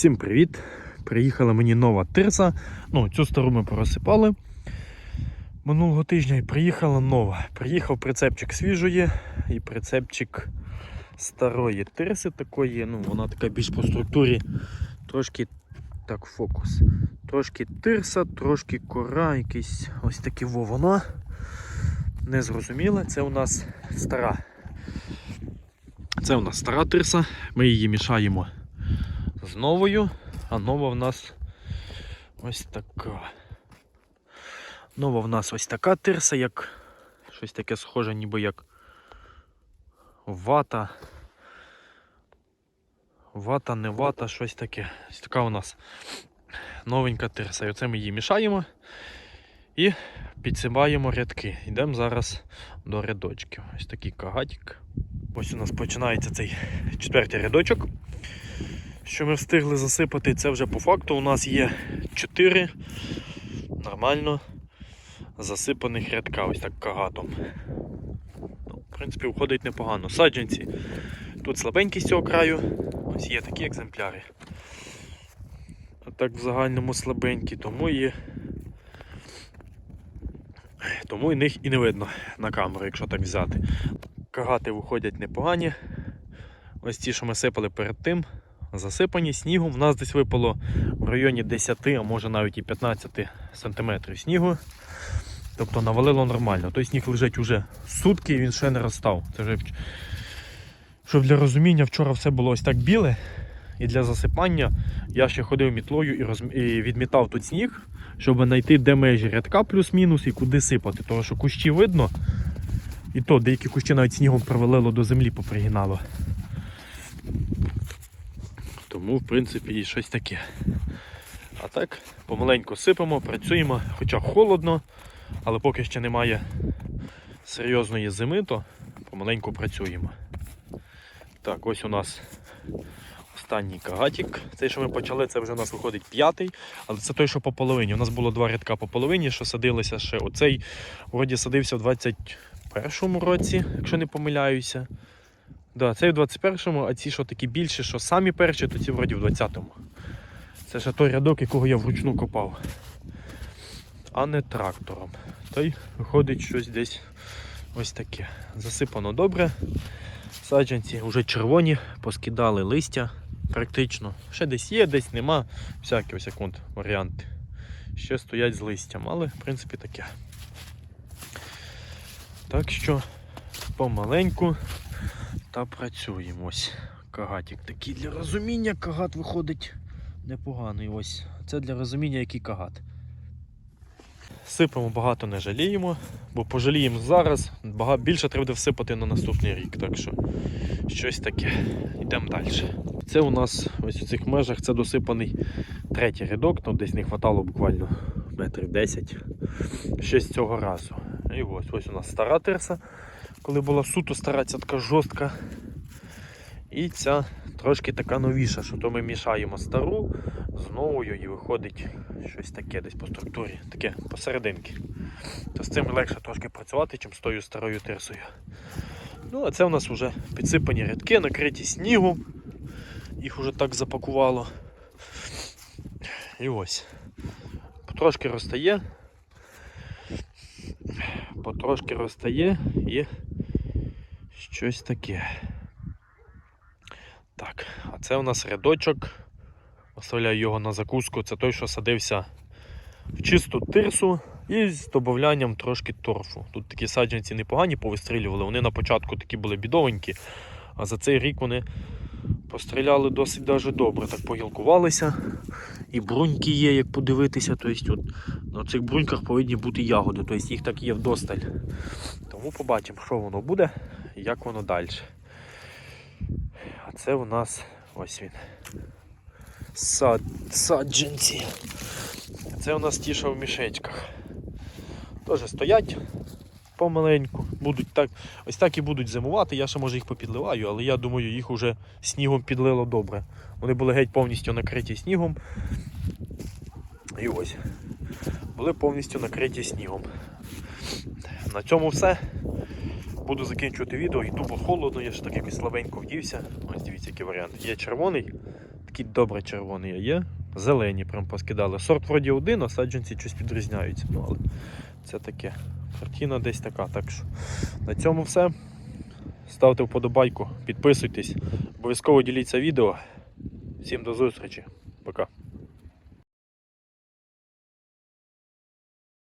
Всім привіт! Приїхала мені нова тирса. Ну, цю стару ми порозсипали минулого тижня і приїхала нова. Приїхав прицепчик свіжої і прицепчик старої тирси такої. Ну, вона така більш по структурі. Трошки так, фокус. Трошки тирса, трошки кора, якийсь ось такі во вона. Незрозуміле. Це у нас стара. Це у нас стара тирса. Ми її мішаємо з новою, а нова в нас ось така. Нова в нас ось така тирса, як щось таке схоже, ніби як вата. Вата, не вата, щось таке. Ось така у нас новенька тирса. І оце ми її мішаємо і підсипаємо рядки. Йдемо зараз до рядочків. Ось такий кагатик. Ось у нас починається цей четвертий рядочок що ми встигли засипати, це вже по факту у нас є 4 нормально засипаних рядка, ось так кагатом. Ну, В принципі, виходить непогано. Саджанці тут слабенькі з цього краю, ось є такі екземпляри. А так в загальному слабенькі, тому і тому і них і не видно на камеру, якщо так взяти. Кагати виходять непогані. Ось ті, що ми сипали перед тим, засипані снігом. У нас десь випало в районі 10, а може навіть і 15 см снігу. Тобто навалило нормально. Той сніг лежить уже сутки і він ще не розстав. Це вже, щоб для розуміння, вчора все було ось так біле. І для засипання я ще ходив мітлою і, роз... і відмітав тут сніг, щоб знайти де межі рядка плюс-мінус і куди сипати. Тому що кущі видно. І то деякі кущі навіть снігом привалило до землі попригинало. Тому, в принципі, і щось таке. А так, помаленьку сипемо, працюємо, хоча холодно, але поки ще немає серйозної зими, то помаленьку працюємо. Так, ось у нас останній кагатик. Цей, що ми почали, це вже у нас виходить п'ятий, але це той, що по половині. У нас було два рядка по половині, що садилися ще. Оцей вроді садився в 21-му році, якщо не помиляюся. Да, цей в 21-му, а ці що такі більші, що самі перші, то ці вроді в 20-му. Це ще той рядок, якого я вручну копав. А не трактором. Той виходить щось десь ось таке. Засипано добре. Саджанці вже червоні, поскидали листя практично. Ще десь є, десь нема. Всякі ось як варіанти. Ще стоять з листям, але в принципі таке. Так що помаленьку та працюємо. Ось кагатик такий для розуміння кагат виходить непоганий. Ось. Це для розуміння, який кагат. Сипемо багато не жаліємо, бо пожаліємо зараз, більше треба буде всипати на наступний рік. Так що щось таке. Йдемо далі. Це у нас ось у цих межах це досипаний третій рядок, ну десь не вистачало буквально метрів 10 ще з цього разу. І ось ось у нас стара терса коли була суто стара, ця така жорстка. І ця трошки така новіша, що то ми мішаємо стару з новою і виходить щось таке десь по структурі, таке посерединки. То з цим легше трошки працювати, ніж з тою старою тирсою. Ну, а це у нас вже підсипані рядки, накриті снігом. Їх вже так запакувало. І ось. Потрошки розтає. Потрошки розтає і щось таке. Так, а це у нас рядочок. Оставляю його на закуску. Це той, що садився в чисту тирсу і з додаванням трошки торфу. Тут такі саджанці непогані повистрілювали. Вони на початку такі були бідовенькі, а за цей рік вони постріляли досить даже добре. Так погілкувалися. І бруньки є, як подивитися. Тобто, на цих бруньках повинні бути ягоди, тобто їх так є вдосталь. Тому побачимо, що воно буде як воно далі. А це у нас ось він. Сад, саджанці. Це у нас ті, що в мішечках. Теж стоять помаленьку. Будуть так, ось так і будуть зимувати. Я ще може їх попідливаю, але я думаю, їх уже снігом підлило добре. Вони були геть повністю накриті снігом. І ось. Були повністю накриті снігом. На цьому все. Буду закінчувати відео, і тупо холодно, я ж так якось слабенько вдівся. Ось дивіться, який варіант. Є червоний, такий добре червоний, а є зелені прям поскидали. Сорт вроді один, а саджанці щось підрізняються. Ну, але це таке. Картина десь така. Так що на цьому все. Ставте вподобайку, підписуйтесь, обов'язково діліться відео. Всім до зустрічі. Пока.